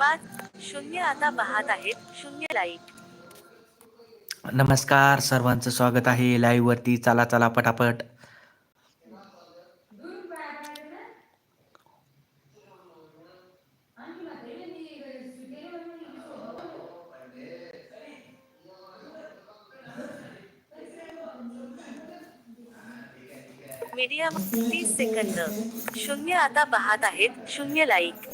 पाच शून्य आता पाहत आहेत. शून्य लाइट नमस्कार सर्वांचं स्वागत आहे. लाईव्ह वरती चला चला पटापट. मीडिया तीस सेकंद शून्य आता पाहत आहेत. शून्य लाईक.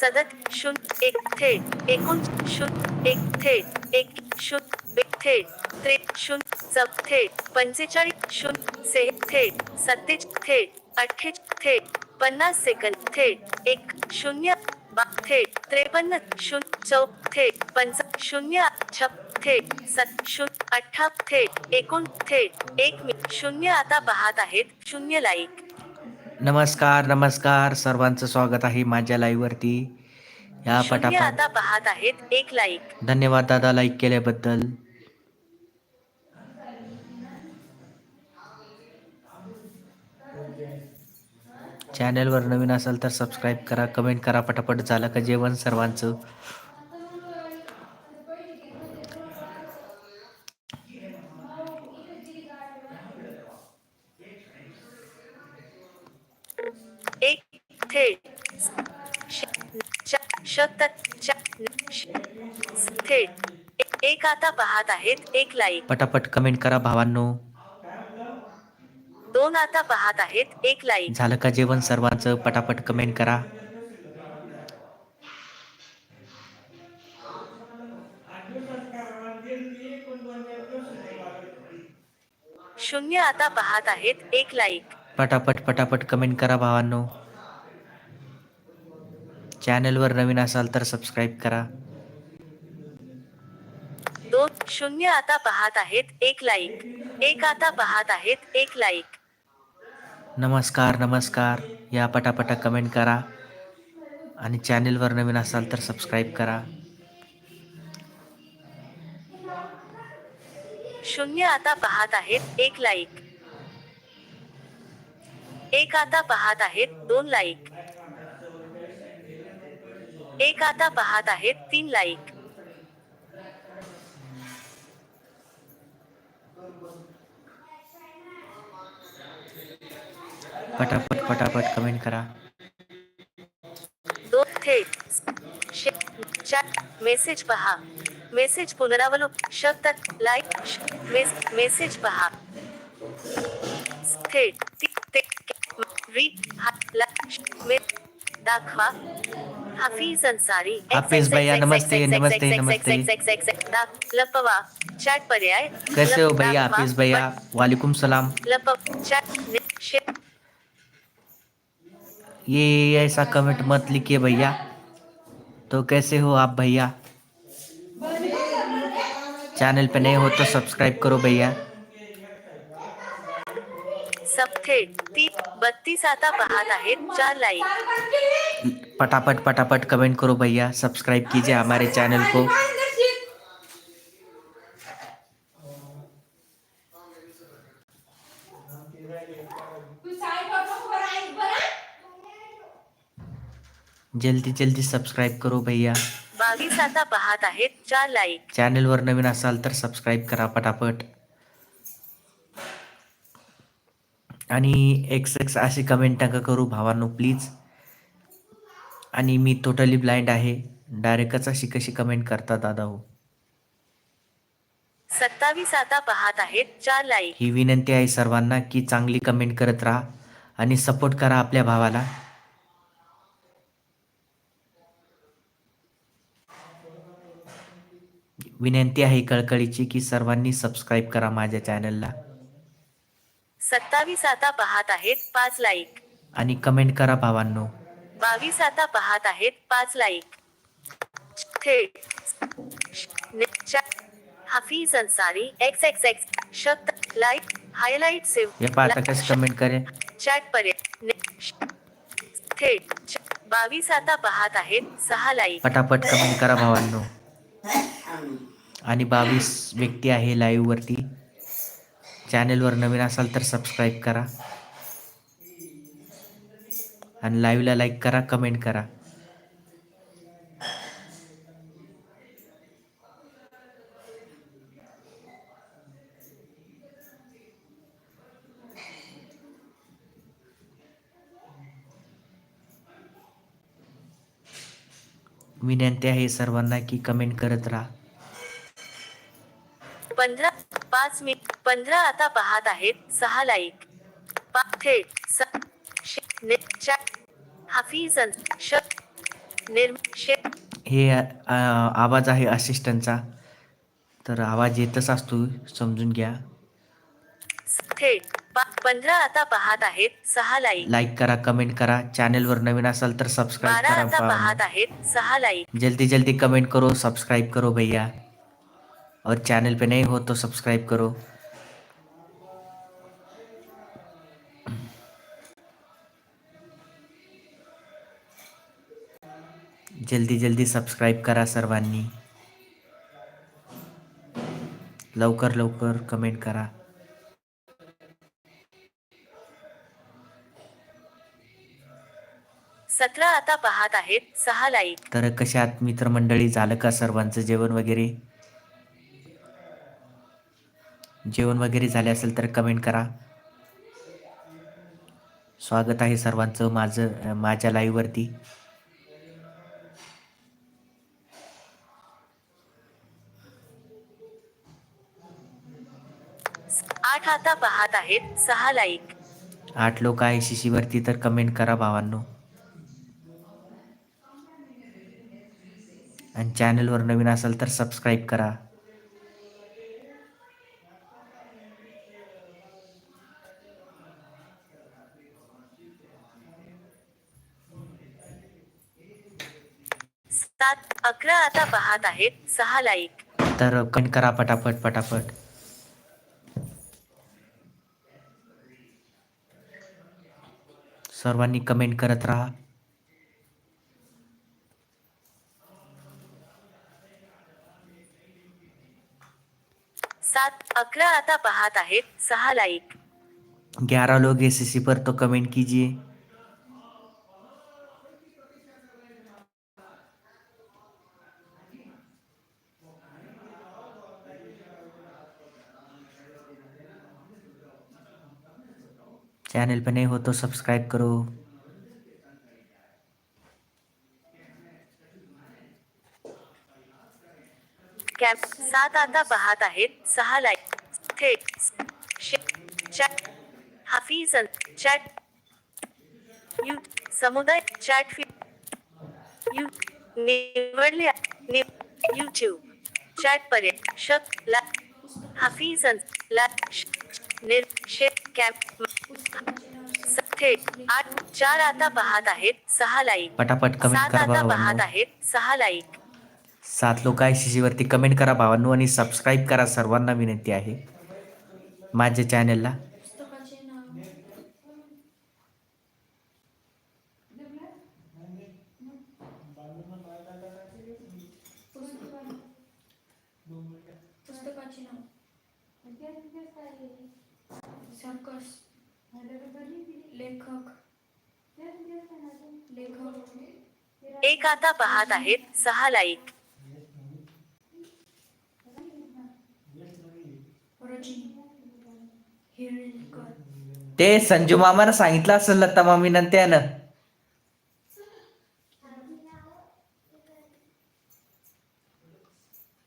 सदत शून्य एक थेट एकूण शून्य एक थेट एक शून्य एक थेट त्रे शून्य चौ थेट पंचेचाळीस शून्य से थेट सत्तेच थेट अठ्ठेच थेट पन्नास सेकंद थेट एक शून्य बा थेट त्रेपन्न शून्य चौ थेट पंच शून्य छप थेट सत शून्य अठ्ठा थेट एकूण थेट एक मी शून्य आता पाहत आहेत शून्य लाईक. नमस्कार नमस्कार. सर्वांचं स्वागत आहे माझ्या लाईव्ह वरती या शून्य पटापट आता पाहत आहेत एक लाईक धन्यवाद दादा लाईक केल्याबद्दल. चॅनलवर नवीन असाल तर सबस्क्राईब करा कमेंट करा पटापट झालं का जेवण सर्वांचं एक थेट श- च- शतत च- श- थेट एक आता पाहत आहेत एक लाईक पटापट कमेंट करा भावांनो. दोन आता पाहत आहेत एक लाईक झालं का जेवण सर्वांचं? पटापट कमेंट करा. शून्य आता पाहत आहेत एक लाईक पटापट पटापट कमेंट करा भावांनो. चॅनलवर नवीन असाल तर सबस्क्राईब करा. दोन शून्य आता पाहत आहेत एक लाईक एक आता पाहत आहेत एक लाईक नमस्कार नमस्कार. या पटापटा कमेंट करा. आणि चॅनलवर नवीन असाल तर सबस्क्राईब करा. शून्य आता पाहत आहेत एक लाईक एक आता पाहत आहेत दोन लाईक एक आता पाहत आहेत तीन लाईक. पटापट पटापट कमेंट करा. दोन थेट. मेसेज पहा. मेसेज पुनरावलोक शब्द लाईक मेसेज पहा. थेट. रीड हा ला- श- मे- दाखवा। हफीज अन्सारी हाफिज भैया, नमस्ते, नमस्ते, नमस्ते. लपवा चॅट पर्याय कैसे हो भैया. हाफिज भैया? वालेकुम सलाम। ये ऐसा कमेंट मत लिखिए भैया। तो कैसे हो आप भैया? चैनल पे नए हो तो सब्सक्राइब करो भैया। सब थेट ती बत्तीस आता पाहत आहेत चार लाईक पटापट पटापट कमेंट करो भैया। सब्सक्राइब कीजिए हमारे चैनल को। जल्दी जल्दी सब्सक्राइब करो भैया। बावीस आता पाहत आहेत चार लाईक चॅनलवर नवीन असाल तर सबस्क्राईब करा पटापट। आणि एक्स एक्स अशी कमेंट नका करू. भावांनो प्लीज आणि मी टोटली ब्लाइंड आहे. डायरेक्टच अशी कशी कमेंट करता दादा हो. सत्तावीस आता पाहत आहेत. चार लाईक ही विनंती आहे सर्वांना की चांगली कमेंट करत राहा आणि सपोर्ट करा आपल्या भावाला. विनंती आहे कळकळीची की सर्वांनी सबस्क्राईब करा माझ्या चॅनलला सत्तावीस आता पाहत आहेत पाच लाईक आणि कमेंट करा भावांनो. बावीस आता पाहत आहेत पाच लाईक थेट. Hafeez Ansari X X X शब्द लाईक हायलाइट सेव्ह हे पाहता कसं कमेंट करे चॅट श- थेट. बावीस आता पाहत आहेत सहा लाईक पटापट कमेंट करा भावांनो. आणि बावीस व्यक्ती आहे लाईव्ह वरती. चॅनेलवर नवीन असाल तर सबस्क्राईब करा. आणि लाईव्हला लाईक करा कमेंट करा. विनंती आहे सर्वांना की कमेंट करत राहा. पंधरा पाच मिनिट. पंधरा आता पाहत आहेत सहा लाईक थेट हाफिज हे आवाज आहे असिस्टंटचा तर आवाज येतच असतो समजून घ्या. थेट पंधरा आता पाहत आहेत सहा लाईक लाईक करा कमेंट करा. चॅनलवर नवीन असाल तर सबस्क्राईब करा आता पहा. पाहत आहेत सहा लाईक जल्दी जल्दी कमेंट करो सब्सक्राइब करो भैया. और चैनल पे नहीं हो तो सब्सक्राइब करो. जल्दी जल्दी सबस्क्राईब करा सर्वांनी. लवकर लवकर कमेंट करा. सतरा आता पाहत आहेत सहा लाईक तर कशात मित्रमंडळी झालं का सर्वांचं जेवण वगैरे? जेवण वगैरे झाले असेल तर कमेंट करा. स्वागत आहे सर्वांचं माझं माझ्या लाईव्हवरती आठ आता पाहत आहेत सहा लाईक आठ लोक आहे शिशीवरती तर कमेंट करा भावांनो. आणि चॅनलवर नवीन असाल तर सबस्क्राईब करा. सात अकरा आता पाहत आहेत सहा लाईक तर कमेंट करा पटापट पटापट. सर्वांनी कमेंट करत राहा. सात अकरा आता पाहत आहेत. सहा लाईक ग्यारह लोग एस पर तो कमेंट कीजिए. चैनल पे नहीं हो तो सब्सक्राइब करो। कॅप सात आता पाहत आहेत. सहा लाईक थेट चॅट हाफिज चॅट यू समुदाय चॅट फ़ी यू निवडले यूट्यूब चॅट पर्यंत शक ला हाफिज ला श- निर शे कॅप स- थेट आठ चार आता पाहत आहेत सहा लाईक. पटापट कमेंट सात करा आता पाहत भावांनो आहेत सहा लाईक. सात लोक आहे शिशीवरती कमेंट करा भावांनो आणि सबस्क्राईब करा. सर्वांना विनंती आहे. माझ्या चॅनलला पुस्तकाचे नाव. पुस्तकाचे नाव. सर्कस लेखक. लेखक. एक आता पाहत आहेत सहा लाईक. ते संजू मामानं सांगितलं असेल लता मामी त्यानं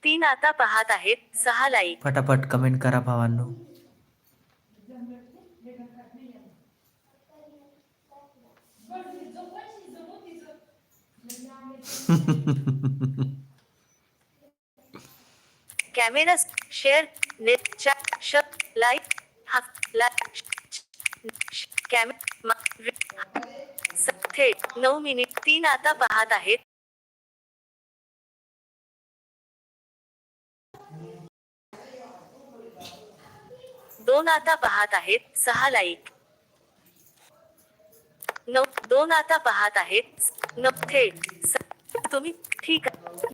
तीन आता पाहत आहेत सहा लाईक. फटाफट कमेंट करा भावांनो. कॅमेरा शेअर नेट चॅट श लाईक हाफ थेट नऊ मिनिट तीन आता पाहत आहेत. दोन आता पाहत आहेत सहा लाईक नऊ दोन आता पाहत आहेत नऊ थेट तुम्ही. ठीक आहे.